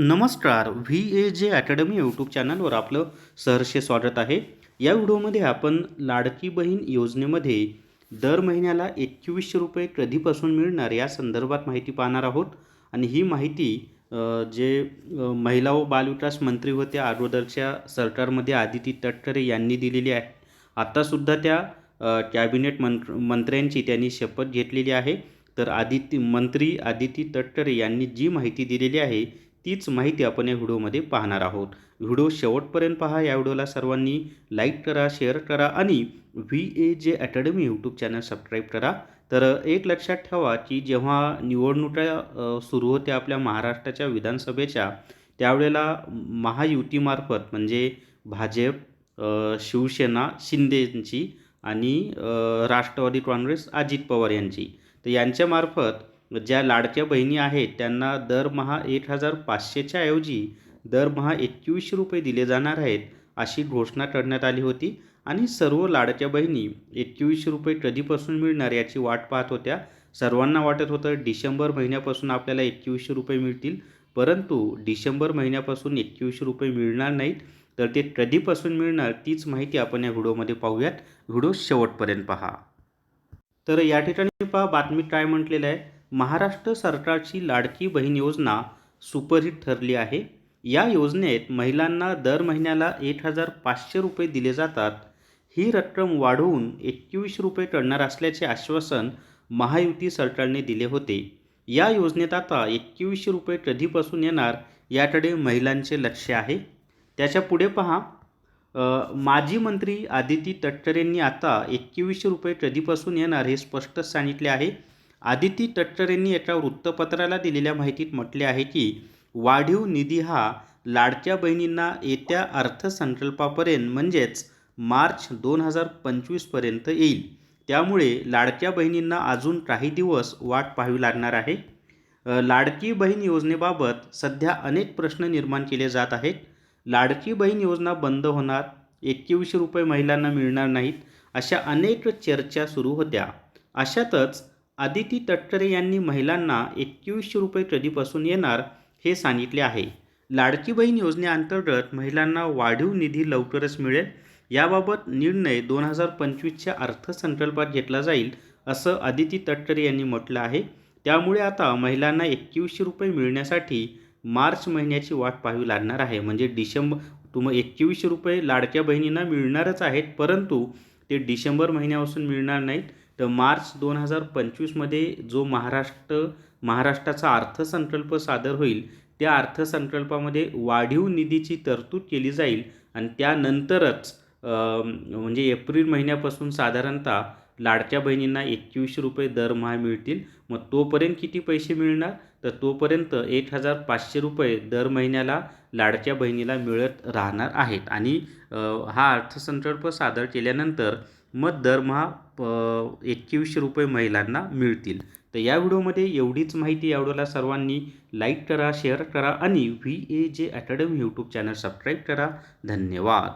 नमस्कार V A जे academy YouTube चॅनलवर आपलं सहर्ष स्वागत आहे. या व्हिडिओमध्ये आपण लाडकी बहीण योजनेमध्ये दर महिन्याला एकवीसशे रुपये कधीपासून मिळणार या संदर्भात माहिती पाहणार आहोत. आणि ही माहिती जे महिला व बालविकास मंत्री होत्या अगोदरच्या सरकारमध्ये आदिती तटकरे यांनी दिलेली आहे. आत्तासुद्धा त्या कॅबिनेट मंत्र मंत्र्यांची त्यांनी शपथ घेतलेली आहे. तर आदिती मंत्री आदिती तटकरे यांनी जी माहिती दिलेली आहे तीच माहिती आपण या व्हिडिओमध्ये पाहणार आहोत. व्हिडिओ शेवटपर्यंत पहा. या व्हिडिओला सर्वांनी लाईक करा शेअर करा आणि व्ही ए जे अकॅडमी यूट्यूब चॅनल सबस्क्राईब करा. तर एक लक्षात ठेवा की जेव्हा निवडणुका सुरू होत्या आपल्या महाराष्ट्राच्या विधानसभेच्या त्यावेळेला महायुतीमार्फत म्हणजे भाजप शिवसेना शिंदेंची आणि राष्ट्रवादी काँग्रेस अजित पवार यांची. तर यांच्यामार्फत ज्या लाडक्या बहिणी आहेत त्यांना दरमहा एक हजार पाचशेच्या ऐवजी दरमहा एकवीसशे रुपये दिले जाणार आहेत अशी घोषणा करण्यात आली होती. आणि सर्व लाडक्या बहिणी एकवीसशे रुपये कधीपासून मिळणार याची वाट पाहत होत्या. सर्वांना वाटत होतं डिसेंबर महिन्यापासून आपल्याला एकवीसशे रुपये मिळतील. परंतु डिसेंबर महिन्यापासून एकवीसशे रुपये मिळणार नाहीत. तर ते कधीपासून मिळणार तीच माहिती आपण या व्हिडिओमध्ये पाहूयात. व्हिडिओ शेवटपर्यंत पहा. तर या ठिकाणी पहा बातमी काय म्हटलेलं आहे. महाराष्ट्र सरकारची लाडकी बहीण योजना सुपरहिट ठरली आहे. या योजनेत महिलांना दर महिन्याला एक हजार पाचशे रुपये दिले जातात. ही रक्कम वाढवून एकवीस रुपये करणार असल्याचे आश्वासन महायुती सरकारने दिले होते. या योजनेत आता एकवीसशे रुपये कधीपासून येणार याकडे महिलांचे लक्ष आहे. त्याच्या पुढे पहा. माजी मंत्री आदिती तटकरेंनी आता एकवीसशे रुपये कधीपासून येणार हे स्पष्ट सांगितले आहे. आदिती तटकरेंनी एका वृत्तपत्राला दिलेल्या माहितीत म्हटले आहे की वाढीव निधी हा लाडक्या बहिणींना येत्या अर्थसंकल्पापर्यंत म्हणजेच मार्च दोन हजार पंचवीसपर्यंत येईल. त्यामुळे लाडक्या बहिणींना अजून काही दिवस वाट पाहावी लागणार आहे. लाडकी बहीण योजनेबाबत सध्या अनेक प्रश्न निर्माण केले जात आहेत. लाडकी बहीण योजना बंद होणार एकवीसशे रुपये महिलांना मिळणार नाहीत अशा अनेक चर्चा सुरू होत्या. अशातच आदिती तटकरे यांनी महिलांना एकवीसशे रुपये कधीपासून येणार हे सांगितले आहे. लाडकी बहीण योजनेअंतर्गत महिलांना वाढीव निधी लवकरच मिळेल. याबाबत निर्णय दोन हजार पंचवीसच्या अर्थसंकल्पात घेतला जाईल असं आदिती तटकरे यांनी म्हटलं आहे. त्यामुळे आता महिलांना एकवीसशे रुपये मिळण्यासाठी मार्च महिन्याची वाट पाहावी लागणार आहे. म्हणजे डिसेंबर तुम एकवीसशे रुपये लाडक्या बहिणींना मिळणारच आहेत परंतु ते डिसेंबर महिन्यापासून मिळणार नाहीत. तर मार्च दोन हजार पंचवीसमध्ये जो महाराष्ट्र महाराष्ट्राचा अर्थसंकल्प सादर होईल त्या अर्थसंकल्पामध्ये वाढीव निधीची तरतूद केली जाईल आणि त्यानंतरच म्हणजे एप्रिल महिन्यापासून साधारणतः लाडक्या बहिणींना एकवीसशे रुपये दरमहा मिळतील. मग तोपर्यंत किती पैसे मिळणार? तर तोपर्यंत एक हजार पाचशे रुपये दर महिन्याला लाडक्या बहिणीला मिळत राहणार आहेत. आणि हा अर्थसंकल्प सादर केल्यानंतर मग दरमहा एकवीसशे रुपये महिलांना मिळतील. तर या व्हिडिओमध्ये एवढीच माहिती या व्हिडिओला सर्वांनी लाईक करा शेअर करा आणि व्ही ए जे अकॅडमी यूट्यूब चॅनल सबस्क्राईब करा. धन्यवाद.